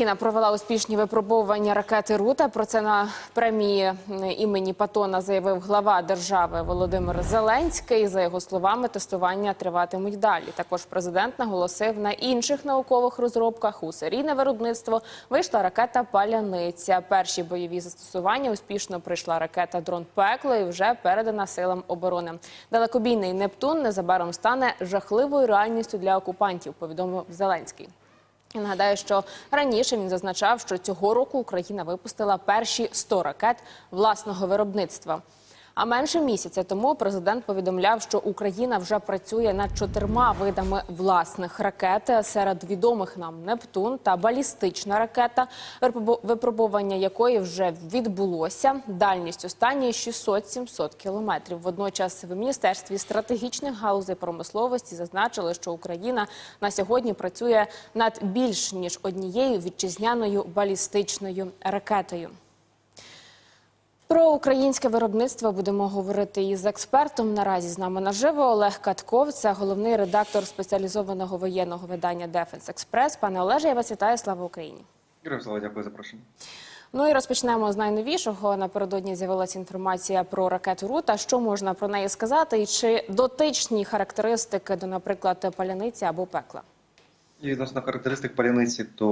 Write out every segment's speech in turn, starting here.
Україна провела успішні випробовування ракети Рута. Про це на премії імені Патона заявив глава держави Володимир Зеленський. За його словами, тестування триватимуть далі. Також президент наголосив на інших наукових розробках. У серійне виробництво вийшла ракета Паляниця. Перші бойові застосування успішно прийшла ракета Дрон Пекло і вже передана силам оборони. Далекобійний Нептун незабаром стане жахливою реальністю для окупантів. Повідомив Зеленський. Нагадаю, що раніше він зазначав, що цього року Україна випустила перші 100 ракет власного виробництва. А менше місяця тому президент повідомляв, що Україна вже працює над чотирма видами власних ракет. Серед відомих нам Нептун та балістична ракета, випробу- випробування якої вже відбулося. Дальність останньої 600-700 кілометрів. Водночас в міністерстві стратегічних галузей промисловості зазначили, що Україна на сьогодні працює над більш ніж однією вітчизняною балістичною ракетою. Про українське виробництво будемо говорити із експертом. Наразі з нами наживо Олег Катков, це головний редактор спеціалізованого воєнного видання Дефенс Експрес. Пане Олеже, я вас вітаю. Слава Україні! Героям слава, дякую за запрошення. Ну і розпочнемо з найновішого. Напередодні з'явилася інформація про ракету Рута. Що можна про неї сказати? І чи дотичні характеристики до, наприклад, паляниці або пекла? І відносно характеристик паляниці, то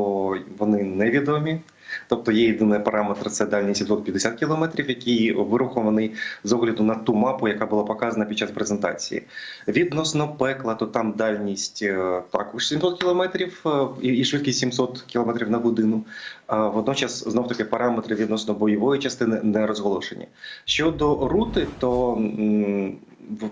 вони невідомі. Тобто є єдиний параметр це дальність відлот 50 кілометрів, який вирахований з огляду на ту мапу, яка була показана під час презентації. Відносно пекла, то там дальність е, також 700 кілометрів е, і швидкість 700 кілометрів на годину. Водночас знов таки параметри відносно бойової частини не розголошені. Щодо рути, то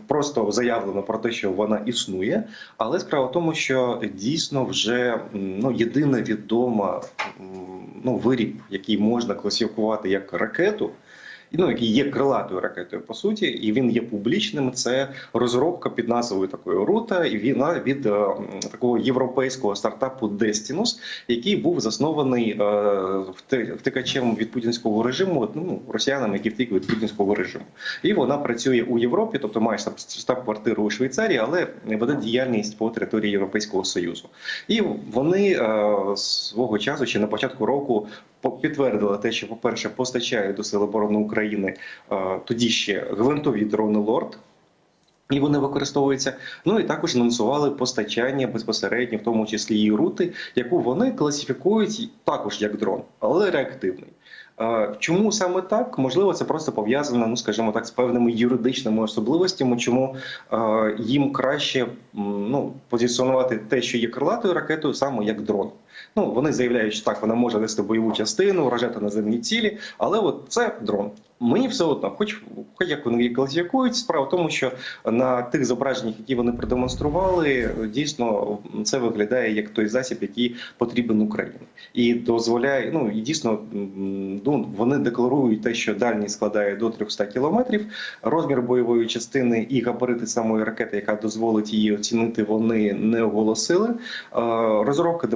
просто заявлено про те, що вона існує, але справа в тому, що дійсно вже ну єдина відома ну виріб, який можна класифікувати як ракету. Ну, який є крилатою ракетою по суті, і він є публічним. Це розробка під назвою такої рута, і вона від е, такого європейського стартапу Destinus, який був заснований е, втикачем від путінського режиму, ну росіянами, які втікли від путінського режиму. І вона працює у Європі, тобто має штаб-квартиру у Швейцарії, але веде діяльність по території Європейського союзу. І вони е, свого часу, ще на початку року, підтвердили те, що, по-перше, постачають до Сил оборони України е, тоді ще гвинтові дрони Лорд. І вони використовуються. Ну і також анонсували постачання безпосередньо, в тому числі і рути, яку вони класифікують також як дрон, але реактивний. Е, Чому саме так? Можливо, це просто пов'язано, ну скажімо так, з певними юридичними особливостями, чому е, їм краще ну, позиціонувати те, що є крилатою ракетою, саме як дрон. Ну вони заявляють, що так вона може нести бойову частину, вражати наземні цілі, але от це дрон. Мені все одно, хоч, хоч як вони її класифікують, справа в тому, що на тих зображеннях, які вони продемонстрували, дійсно це виглядає як той засіб, який потрібен Україні, і дозволяє. Ну і дійсно ну, вони декларують те, що дальність складає до 300 кілометрів. Розмір бойової частини і габарити самої ракети, яка дозволить її оцінити, вони не оголосили. Е, Розробка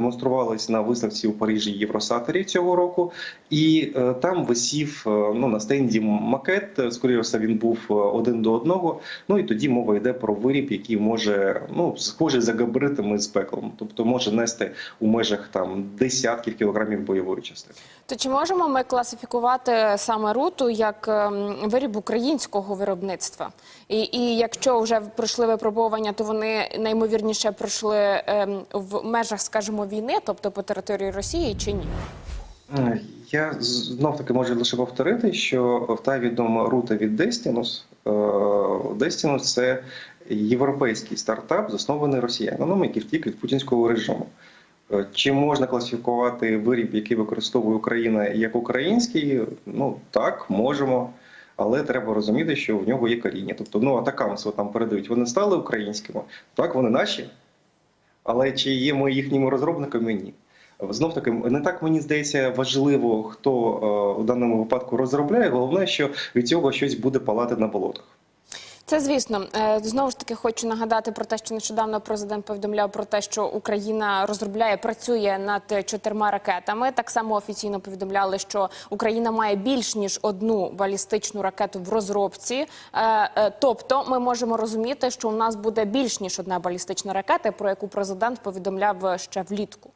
демонструвалась на виставці у Парижі Євросатері цього року, і е, там висів е, ну на стенді макет. е, Скоріше він був один до одного. Ну і тоді мова йде про виріб, який може ну схожий за габаритами з пеклом, тобто може нести у межах там десятків кілограмів бойової частини. То чи можемо ми класифікувати саме руту як ем, виріб українського виробництва? І, і якщо вже пройшли випробування, то вони наймовірніше пройшли ем, в межах, скажімо, війни, тобто по території Росії, чи ні? Е, Я знов таки можу лише повторити, що та відома рута від е, Destinus – це європейський стартап, заснований росіянином, який втік від путінського режиму. Е, Чи можна класифікувати виріб, який використовує Україна як український? Ну так, можемо. Але треба розуміти, що в нього є коріння. Тобто, ну атакамси там передають. Вони стали українськими, так вони наші. Але чи є ми їхніми розробниками? Ні. Знов таки, не так мені здається важливо, хто е, у даному випадку розробляє. Головне, що від цього щось буде палати на болотах. Це звісно. Е, Знову ж таки хочу нагадати про те, що нещодавно президент повідомляв про те, що Україна розробляє, працює над чотирма ракетами. Так само офіційно повідомляли, що Україна має більш ніж одну балістичну ракету в розробці. Е, е, Тобто, ми можемо розуміти, що у нас буде більш ніж одна балістична ракета, про яку президент повідомляв ще влітку.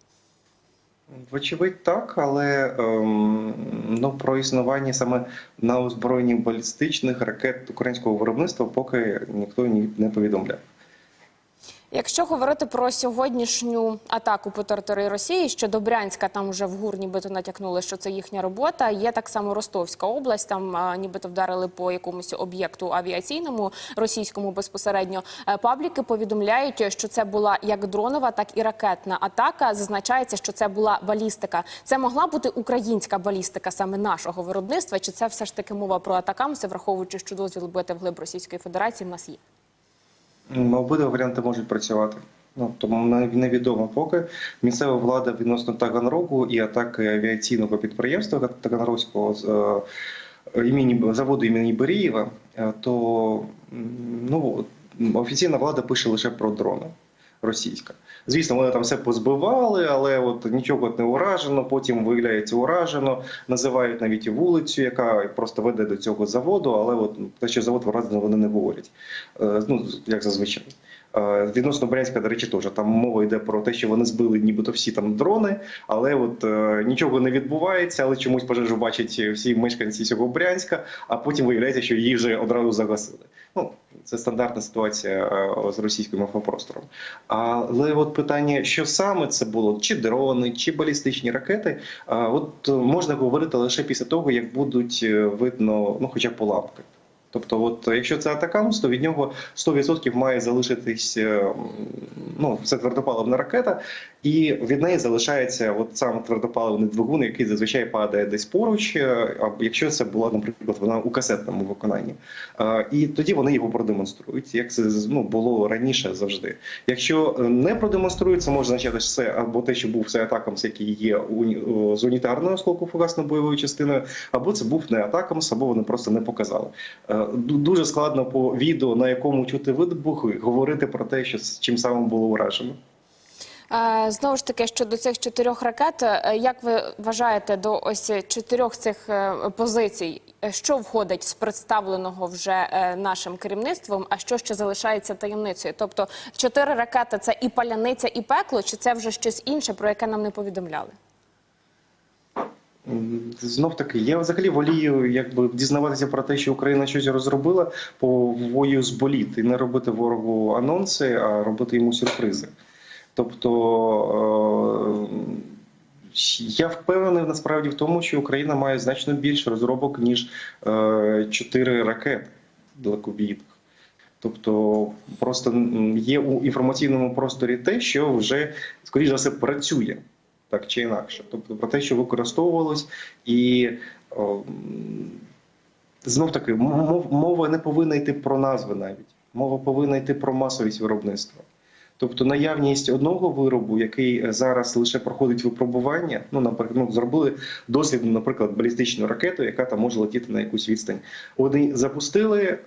Вочевидь, так, але ем, ну, про існування саме на озброєнні балістичних ракет українського виробництва поки ніхто ні- не повідомляє. Якщо говорити про сьогоднішню атаку по території Росії, що до Брянська там вже в ГУР нібито натякнули, що це їхня робота. Є так само Ростовська область. Там нібито вдарили по якомусь об'єкту авіаційному російському безпосередньо. Е, Пабліки повідомляють, що це була як дронова, так і ракетна атака. Зазначається, що це була балістика. Це могла бути українська балістика саме нашого виробництва. Чи це все ж таки мова про атакамси, враховуючи, що дозвіл бити вглиб Російської Федерації в нас є? М, Обидва варіанти можуть працювати. Ну, тому невідомо поки місцева влада відносно Таганрогу і атаки авіаційного підприємства Таганрозького з е, імені заводу імені Берієва, е, то ну, офіційна влада пише лише про дрони російська. Звісно, вони там все позбивали, але от нічого не уражено. Потім виявляється уражено. Називають навіть і вулицю, яка просто веде до цього заводу. Але от те, що завод вражено, вони не говорять. Е, Ну як зазвичай. Е, Відносно Брянська, до речі, теж там мова йде про те, що вони збили нібито всі там дрони, але от е, нічого не відбувається, але чомусь пожежу бачать всі мешканці цього Брянська, а потім виявляється, що її вже одразу загасили. Ну, це стандартна ситуація е, з російським інфопростором. Але от питання, що саме це було, чи дрони, чи балістичні ракети, е, от е, можна говорити лише після того, як будуть видно, ну хоча б уламки. Тобто, от якщо це атакамс, то від нього 100% має залишитись е, ну, це твердопаливна ракета, і від неї залишається от сам твердопаливний двигун, який зазвичай падає десь поруч, е, якщо це була, наприклад, вона у касетному виконанні. Е, І тоді вони його продемонструють, як це ну, було раніше завжди. Якщо не продемонструють, це може означати що це або те, що був це атакамс, який є з унітарною осколково бойовою частиною, або це був не атакамс, або вони просто не показали. Ду- Дуже складно по відео, на якому чути вибухи, говорити про те, що чим саме було уражено. Е, Знову ж таки, щодо цих чотирьох ракет, е, як ви вважаєте до ось чотирьох цих е, позицій, що входить з представленого вже е, нашим керівництвом, а що ще залишається таємницею? Тобто чотири ракети це і паляниця, і пекло, чи це вже щось інше, про яке нам не повідомляли? Знов таки, я взагалі волію якби дізнаватися про те, що Україна щось розробила по вою з боліт, і не робити ворогу анонси, а робити йому сюрпризи. Тобто е, я впевнений насправді в тому, що Україна має значно більше розробок, ніж е, чотири ракети далекобійних. Тобто просто є у інформаційному просторі те, що вже, скоріш за все, працює так чи інакше. Тобто про те, що використовувалось, і о, знов таки мов- мова не повинна йти про назви навіть. Мова повинна йти про масовість виробництва. Тобто наявність одного виробу, який зараз лише проходить випробування, ну наприклад, ну, зробили дослід, наприклад, балістичну ракету, яка там може летіти на якусь відстань. Вони запустили е,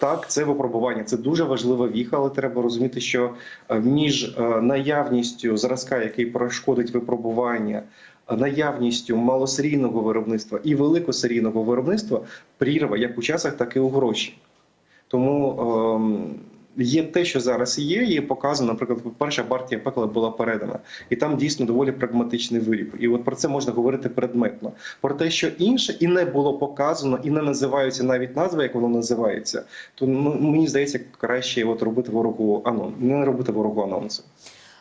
так, це випробування. Це дуже важлива віха, але треба розуміти, що е, між е, наявністю зразка, який перешкодить випробування, е, наявністю малосерійного виробництва і великосерійного виробництва прірва як у часах, так і у гроші. Тому ем, є те, що зараз є, і показано, наприклад, перша партія пекла була передана, і там дійсно доволі прагматичний виріб. І от про це можна говорити предметно. Про те, що інше і не було показано, і не називаються навіть назви, як воно називається, то ну, мені здається, краще от робити ворогу анон, не робити ворогу анонсу.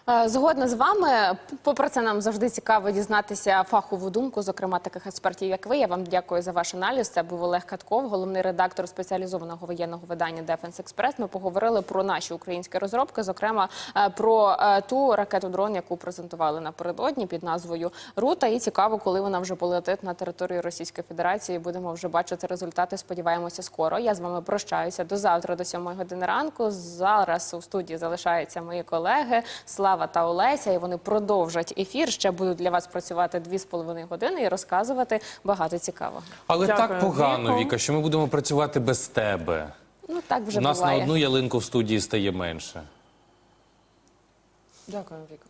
Е, Згодна з вами. Попри це, нам завжди цікаво дізнатися фахову думку, зокрема таких експертів, як ви. Я вам дякую за ваш аналіз. Це був Олег Катков, головний редактор спеціалізованого воєнного видання Дефенс Експрес. Ми поговорили про наші українські розробки, зокрема е, про е, ту ракету дрон, яку презентували напередодні під назвою Рута. І цікаво, коли вона вже полетить на територію Російської Федерації. Будемо вже бачити результати. Сподіваємося, скоро. Я з вами прощаюся до завтра, до 7 години ранку. Зараз у студії залишаються мої колеги Слава та Олеся, і вони продовжать ефір. Ще будуть для вас працювати 2,5 години і розказувати багато цікавого. Але Дякую, так погано, Віка, що ми будемо працювати без тебе. Ну так вже У нас буває. на одну ялинку в студії стає менше. Дякую, Віко.